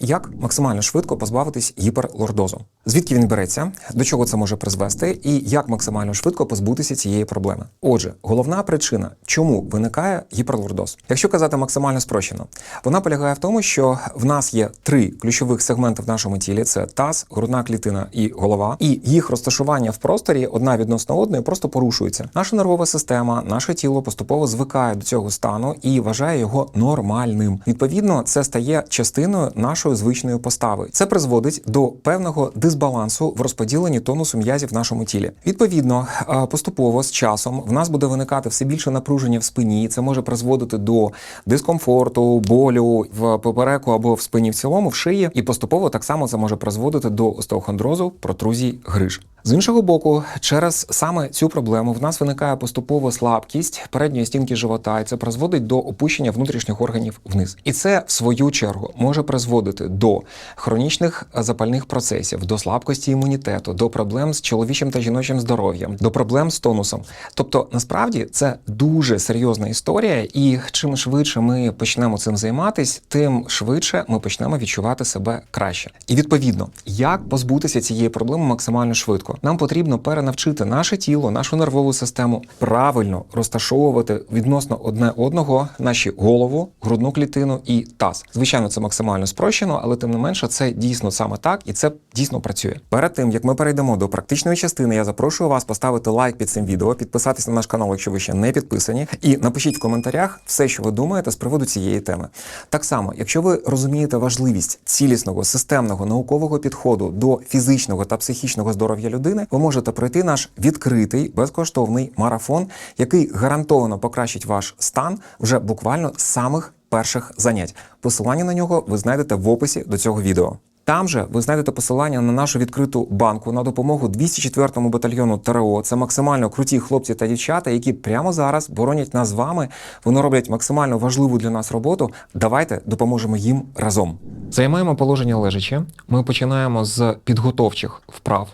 Як максимально швидко позбавитись гіперлордозу? Звідки він береться, до чого це може призвести, і як максимально швидко позбутися цієї проблеми? Отже, головна причина, чому виникає гіперлордоз, якщо казати максимально спрощено, вона полягає в тому, що в нас є три ключових сегменти в нашому тілі: це таз, грудна клітина і голова, і їх розташування в просторі одна відносно одної просто порушується. Наша нервова система, наше тіло поступово звикає до цього стану і вважає його нормальним. Відповідно, це стає частиною нашої звичної постави. Це призводить до певного дисбалансу в розподіленні тонусу м'язів в нашому тілі. Відповідно, поступово з часом в нас буде виникати все більше напруження в спині. Це може призводити до дискомфорту, болю в попереку або в спині в цілому, в шиї, і поступово так само це може призводити до остеохондрозу, протрузій гриж. З іншого боку, через саме цю проблему в нас виникає поступово слабкість передньої стінки живота, і це призводить до опущення внутрішніх органів вниз. І це, в свою чергу, може призводити до хронічних запальних процесів, до слабкості імунітету, до проблем з чоловічим та жіночим здоров'ям, до проблем з тонусом. Тобто, насправді це дуже серйозна історія, і чим швидше ми почнемо цим займатись, тим швидше ми почнемо відчувати себе краще. І відповідно, як позбутися цієї проблеми максимально швидко, нам потрібно перенавчити наше тіло, нашу нервову систему правильно розташовувати відносно одне одного наші голову, грудну клітину і таз. Звичайно, це максимально спрощено, але тим не менше, це дійсно саме так, і це дійсно працює. Перед тим як ми перейдемо до практичної частини, я запрошую вас поставити лайк під цим відео, підписатись на наш канал, якщо ви ще не підписані, і напишіть в коментарях все, що ви думаєте з приводу цієї теми. Так само, якщо ви розумієте важливість цілісного системного наукового підходу до фізичного та психічного здоров'я людини, ви можете пройти наш відкритий безкоштовний марафон, який гарантовано покращить ваш стан вже буквально з самих перших занять. Посилання на нього ви знайдете в описі до цього відео. Там же ви знайдете посилання на нашу відкриту банку на допомогу 204-му батальйону ТРО. Це максимально круті хлопці та дівчата, які прямо зараз боронять нас з вами. Вони роблять максимально важливу для нас роботу. Давайте допоможемо їм разом. Займаємо положення лежачі. Ми починаємо з підготовчих вправ.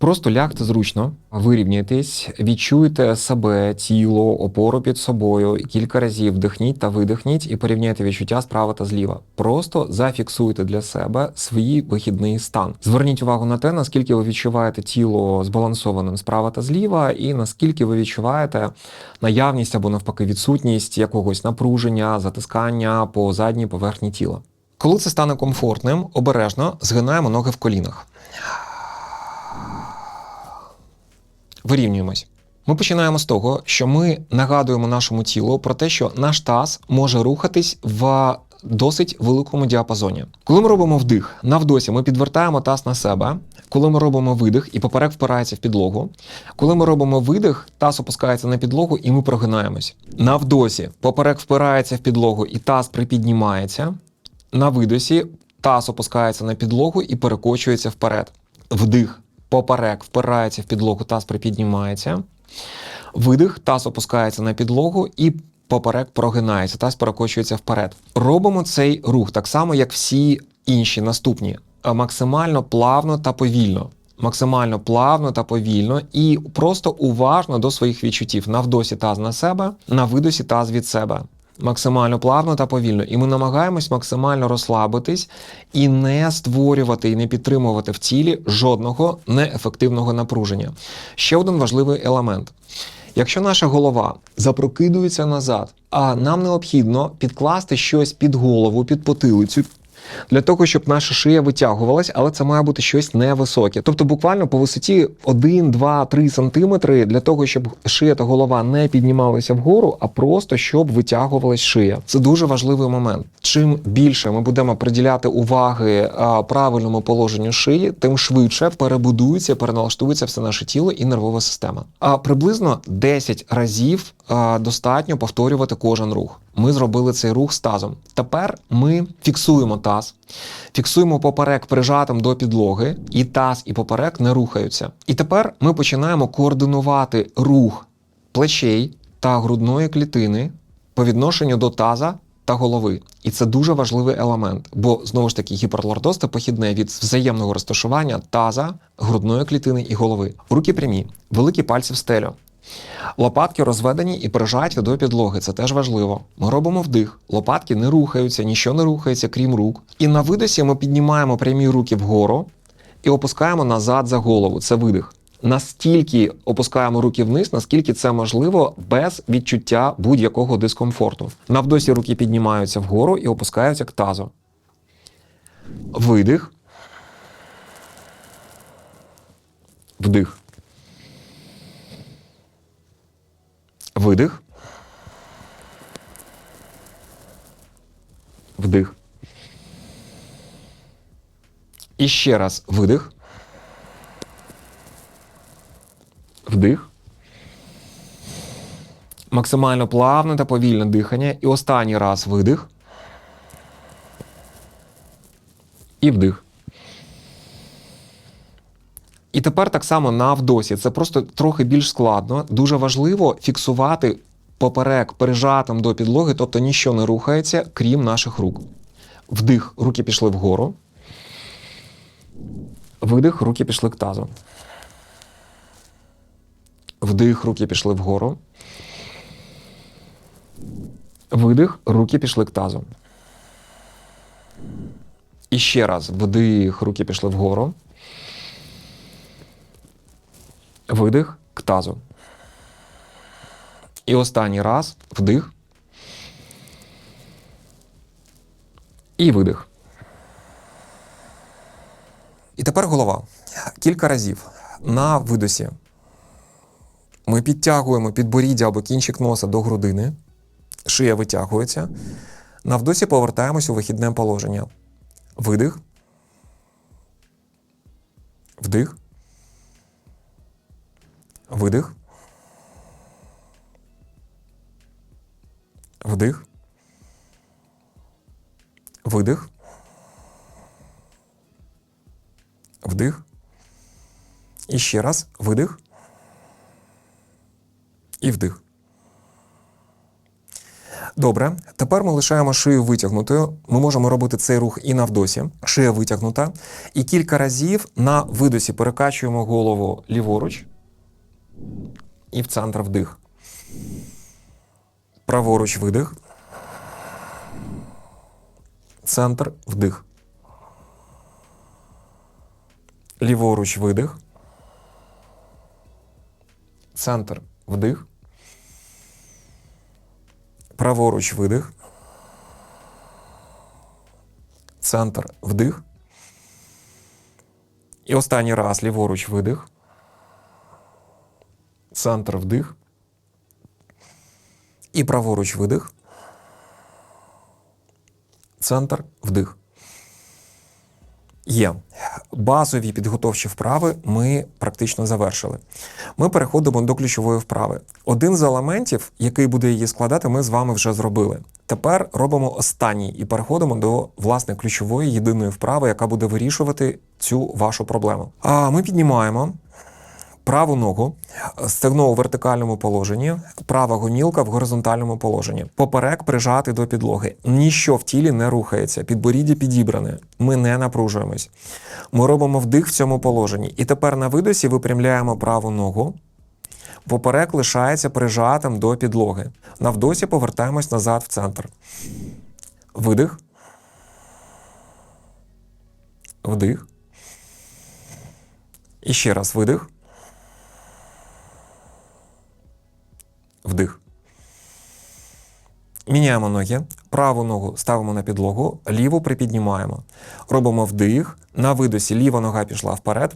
Просто лягте зручно, вирівняйтесь, відчуйте себе, тіло, опору під собою. Кілька разів вдихніть та видихніть і порівняйте відчуття справа та зліва. Просто зафіксуйте для себе свій вихідний стан. Зверніть увагу на те, наскільки ви відчуваєте тіло збалансованим справа та зліва, і наскільки ви відчуваєте наявність або навпаки відсутність якогось напруження, затискання по задній поверхні тіла. Коли це стане комфортним, обережно згинаємо ноги в колінах. Вирівнюємось. Ми починаємо з того, що ми нагадуємо нашому тілу про те, що наш таз може рухатись в досить великому діапазоні. Коли ми робимо вдих, на вдосі ми підвертаємо таз на себе. Коли ми робимо видих, і поперек впирається в підлогу. Коли ми робимо видих, таз опускається на підлогу і ми прогинаємось. На вдосі поперек впирається в підлогу і таз припіднімається. На видосі таз опускається на підлогу і перекочується вперед. Вдих поперек впирається в підлогу, таз припіднімається. Видих, таз опускається на підлогу і поперек прогинається, таз перекочується вперед. Робимо цей рух так само, як всі інші наступні, максимально плавно та повільно. Максимально плавно та повільно і просто уважно до своїх відчуттів. На вдосі таз на себе, на видосі таз від себе. Максимально плавно та повільно. І ми намагаємось максимально розслабитись і не створювати і не підтримувати в тілі жодного неефективного напруження. Ще один важливий елемент. Якщо наша голова запрокидується назад, а нам необхідно підкласти щось під голову, під потилицю. Для того, щоб наша шия витягувалась, але це має бути щось невисоке. Тобто буквально по висоті 1, 2, 3 сантиметри для того, щоб шия та голова не піднімалися вгору, а просто щоб витягувалась шия. Це дуже важливий момент. Чим більше ми будемо приділяти уваги правильному положенню шиї, тим швидше перебудується, переналаштується все наше тіло і нервова система. А приблизно 10 разів достатньо повторювати кожен рух. Ми зробили цей рух з тазом. Тепер ми фіксуємо таз, фіксуємо поперек прижатим до підлоги, і таз, і поперек не рухаються. І тепер ми починаємо координувати рух плечей та грудної клітини по відношенню до таза та голови. І це дуже важливий елемент, бо знову ж таки гіперлордоз це похідне від взаємного розташування таза, грудної клітини і голови. Руки прямі, великі пальці в стелю. Лопатки розведені і прижаті до підлоги. Це теж важливо. Ми робимо вдих. Лопатки не рухаються, нічого не рухається, крім рук. І на видосі ми піднімаємо прямі руки вгору і опускаємо назад за голову. Це видих. Настільки опускаємо руки вниз, наскільки це можливо, без відчуття будь-якого дискомфорту. На вдосі руки піднімаються вгору і опускаються к тазу. Видих. Вдих. Видих. Вдих. І ще раз видих. Вдих. Максимально плавне та повільне дихання. І останній раз видих. І вдих. І тепер так само на вдосі. Це просто трохи більш складно. Дуже важливо фіксувати поперек пережатим до підлоги, тобто ніщо не рухається, крім наших рук. Вдих, руки пішли вгору. Видих, руки пішли к тазу. Вдих, руки пішли вгору. Видих, руки пішли к тазу. І ще раз вдих, руки пішли вгору. Видих к тазу. І останній раз вдих. І видих. І тепер голова. Кілька разів на видосі. Ми підтягуємо підборіддя або кінчик носа до грудини. Шия витягується. На вдосі повертаємось у вихідне положення. Видих. Вдих. Видих. Вдих. Видих. Вдих. І ще раз. Видих. І вдих. Добре. Тепер ми лишаємо шию витягнутою. Ми можемо робити цей рух і на вдосі. Шия витягнута. І кілька разів на видосі перекачуємо голову ліворуч і в центр вдих. Праворуч видих. Центр вдих. Ліворуч видих. Центр вдих. Праворуч видих. Центр вдих. І останній раз ліворуч видих. Центр вдих. І праворуч видих. Центр вдих. Є. Базові підготовчі вправи ми практично завершили. Ми переходимо до ключової вправи. Один з елементів, який буде її складати, ми з вами вже зробили. Тепер робимо останній і переходимо до власне ключової єдиної вправи, яка буде вирішувати цю вашу проблему. А ми піднімаємо праву ногу, стегно у вертикальному положенні, права гомілка в горизонтальному положенні. Поперек прижати до підлоги. Ніщо в тілі не рухається, підборіддя підібране. Ми не напружуємось. Ми робимо вдих в цьому положенні. І тепер на видосі випрямляємо праву ногу. Поперек лишається прижатим до підлоги. На вдосі повертаємось назад в центр. Видих. Вдих. І ще раз видих. Вдих. Міняємо ноги. Праву ногу ставимо на підлогу, ліву припіднімаємо. Робимо вдих. На видосі ліва нога пішла вперед.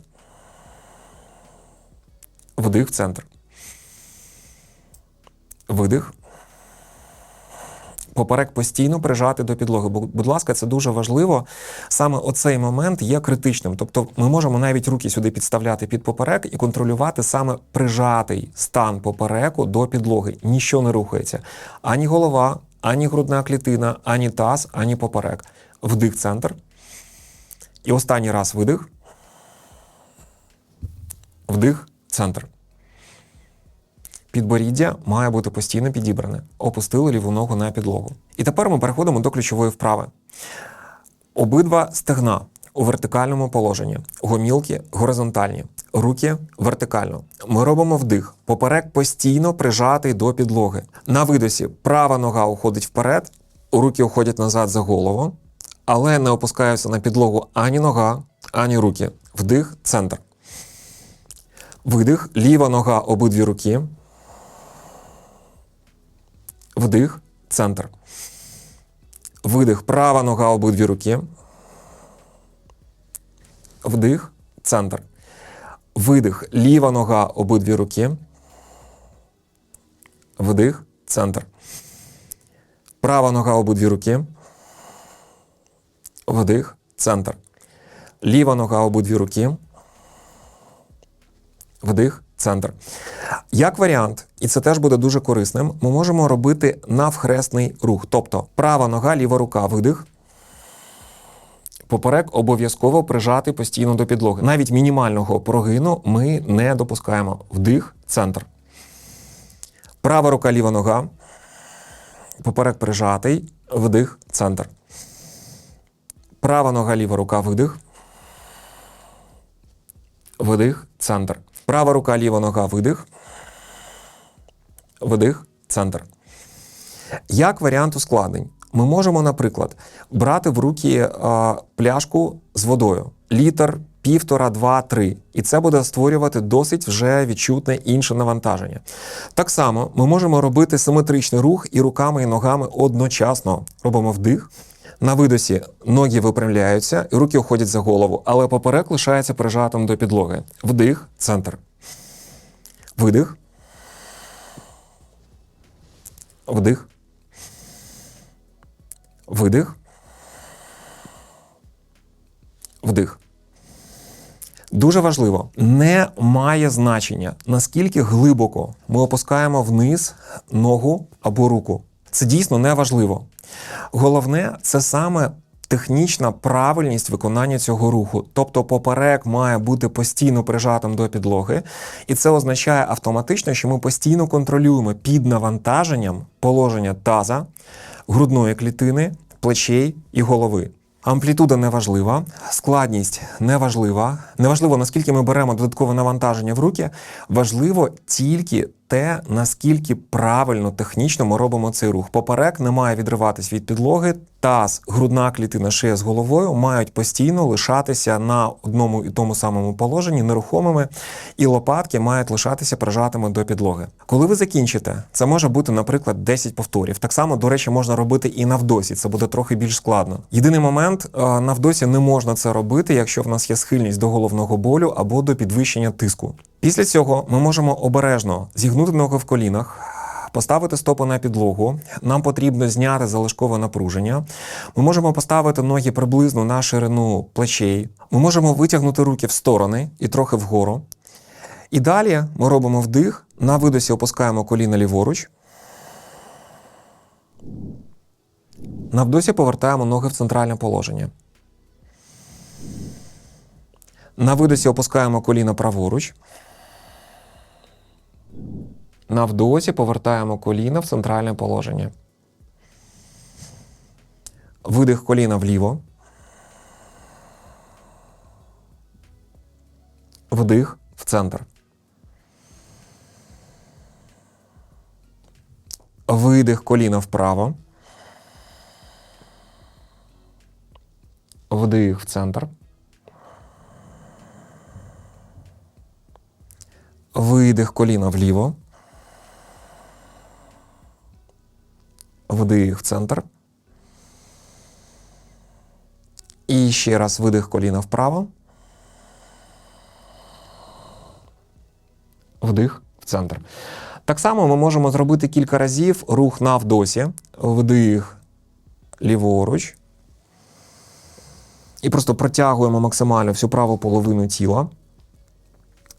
Вдих в центр. Видих. Поперек постійно прижати до підлоги. Бу- Будь ласка, це дуже важливо. Саме оцей момент є критичним. Тобто ми можемо навіть руки сюди підставляти під поперек і контролювати саме прижатий стан попереку до підлоги. Ніщо не рухається. Ані голова, ані грудна клітина, ані таз, ані поперек. Вдих центр. І останній раз видих. Вдих центр. Підборіддя має бути постійно підібране. Опустили ліву ногу на підлогу. І тепер ми переходимо до ключової вправи. Обидва стегна у вертикальному положенні, гомілки горизонтальні. руки вертикально. Ми робимо вдих. Поперек постійно прижатий до підлоги. На видосі права нога уходить вперед, руки уходять назад за голову, але не опускаються на підлогу ані нога, ані руки. Вдих, центр. Видих, ліва нога, обидві руки. Вдих, центр. Видих, права нога, обидві руки. Вдих, центр. Видих, ліва нога, обидві руки. Вдих, центр. Права нога, обидві руки. Вдих, центр. Ліва нога, обидві руки. Вдих, центр. Як варіант, і це теж буде дуже корисним, ми можемо робити навхресний рух. Тобто права нога, ліва рука, видих. Поперек обов'язково прижати постійно до підлоги. Навіть мінімального прогину ми не допускаємо. Вдих, центр. Права рука, ліва нога. Поперек прижатий. Вдих, центр. Права нога, ліва рука, видих. Видих, центр. Права рука, ліва нога, видих. Видих, центр. Як варіант ускладнень, ми можемо, наприклад, брати в руки е, пляшку з водою, літр, півтора, два, три. І це буде створювати досить вже відчутне інше навантаження. Так само ми можемо робити симетричний рух і руками, і ногами одночасно. Робимо вдих. На видосі ноги випрямляються, і руки уходять за голову, але поперек лишається прижатим до підлоги. Вдих, центр. Видих. Вдих. Видих. Вдих. Дуже важливо, не має значення, наскільки глибоко ми опускаємо вниз ногу або руку. Це дійсно не важливо. Головне, це саме технічна правильність виконання цього руху. Тобто поперек має бути постійно прижатим до підлоги, і це означає автоматично, що ми постійно контролюємо під навантаженням положення таза, грудної клітини, плечей і голови. Амплітуда не важлива, складність не важлива. Неважливо, наскільки ми беремо додаткове навантаження в руки, важливо тільки те, наскільки правильно технічно ми робимо цей рух. Поперек не має відриватись від підлоги, таз, грудна клітина, шия з головою мають постійно лишатися на одному і тому самому положенні, нерухомими, і лопатки мають лишатися прижатими до підлоги. Коли ви закінчите, це може бути, наприклад, 10 повторів. Так само, до речі, можна робити і навдосі. Це буде трохи більш складно. Єдиний момент е, навдосі не можна це робити, якщо в нас є схильність до головного болю або до підвищення тиску. Після цього ми можемо обережно зігнути ноги в колінах. Поставити стопи на підлогу, нам потрібно зняти залишкове напруження. Ми можемо поставити ноги приблизно на ширину плечей. Ми можемо витягнути руки в сторони і трохи вгору. І далі ми робимо вдих, на видосі опускаємо коліна ліворуч. На вдосі повертаємо ноги в центральне положення. На видосі опускаємо коліна праворуч. На вдосі повертаємо коліна в центральне положення. Видих коліна вліво. Вдих в центр. Видих коліна вправо. Вдих в центр. Видих коліна вліво. Вдих в центр. І ще раз видих коліна вправо. Вдих в центр. Так само ми можемо зробити кілька разів рух на вдосі. Вдих ліворуч. І просто протягуємо максимально всю праву половину тіла.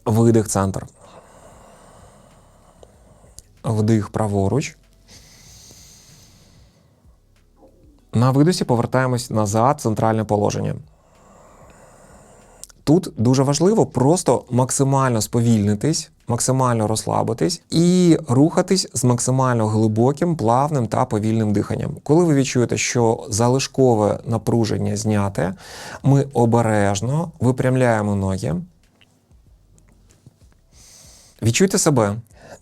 Видих центр. Вдих праворуч. На видосі повертаємось назад, центральне положення. Тут дуже важливо просто максимально сповільнитись, максимально розслабитись і рухатись з максимально глибоким, плавним та повільним диханням. Коли ви відчуєте, що залишкове напруження зняте, ми обережно випрямляємо ноги, Відчуйте себе,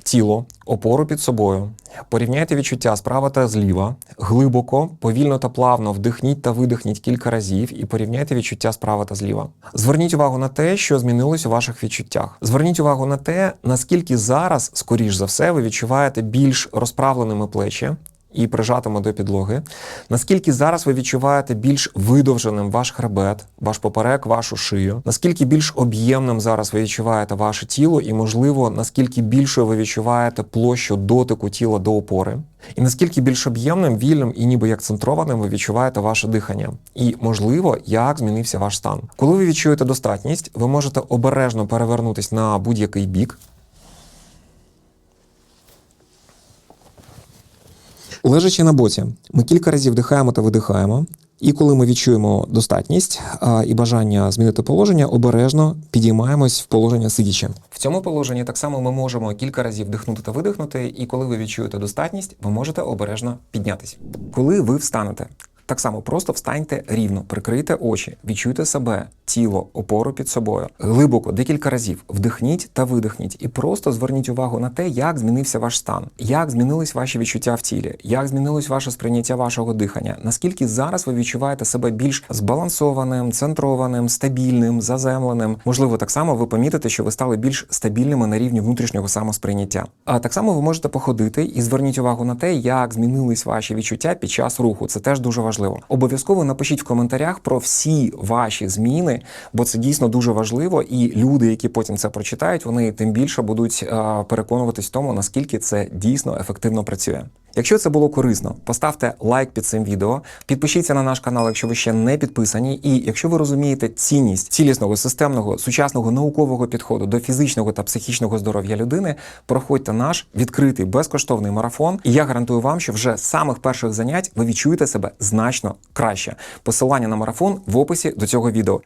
тіло, опору під собою. Порівняйте відчуття справа та зліва, глибоко, повільно та плавно вдихніть та видихніть кілька разів і порівняйте відчуття справа та зліва. Зверніть увагу на те, що змінилось у ваших відчуттях. Зверніть увагу на те, наскільки зараз, скоріш за все, ви відчуваєте більш розправленими плечі. І прижатими до підлоги. Наскільки зараз ви відчуваєте більш видовженим ваш хребет, ваш поперек, вашу шию? Наскільки більш об'ємним зараз ви відчуваєте ваше тіло, і, можливо, наскільки більшою ви відчуваєте площу дотику тіла до опори? І наскільки більш об'ємним, вільним і ніби як центрованим ви відчуваєте ваше дихання? І, можливо, як змінився ваш стан? Коли ви відчуєте достатність, ви можете обережно перевернутись на будь-який бік. Лежачи на боці, ми кілька разів вдихаємо та видихаємо. І коли ми відчуємо достатність а, і бажання змінити положення, обережно підіймаємось в положення сидячи. В цьому положенні так само ми можемо кілька разів вдихнути та видихнути, і коли ви відчуєте достатність, ви можете обережно піднятися. Коли ви встанете, так само просто встаньте рівно, прикрийте очі, відчуйте себе, тіло, опору під собою. Глибоко, декілька разів вдихніть та видихніть, і просто зверніть увагу на те, як змінився ваш стан, як змінились ваші відчуття в тілі, як змінилось ваше сприйняття вашого дихання. Наскільки зараз ви відчуваєте себе більш збалансованим, центрованим, стабільним, заземленим. Можливо, так само ви помітите, що ви стали більш стабільними на рівні внутрішнього самосприйняття. А так само ви можете походити і зверніть увагу на те, як змінились ваші відчуття під час руху. Це теж дуже важливо. Обов'язково напишіть в коментарях про всі ваші зміни, бо це дійсно дуже важливо. І люди, які потім це прочитають, вони тим більше будуть е, переконуватись в тому, наскільки це дійсно ефективно працює. Якщо це було корисно, поставте лайк під цим відео, підпишіться на наш канал, якщо ви ще не підписані. І якщо ви розумієте цінність цілісного, системного, сучасного наукового підходу до фізичного та психічного здоров'я людини, проходьте наш відкритий безкоштовний марафон. І я гарантую вам, що вже з самих перших занять ви відчуєте себе значно краще. Посилання на марафон в описі до цього відео.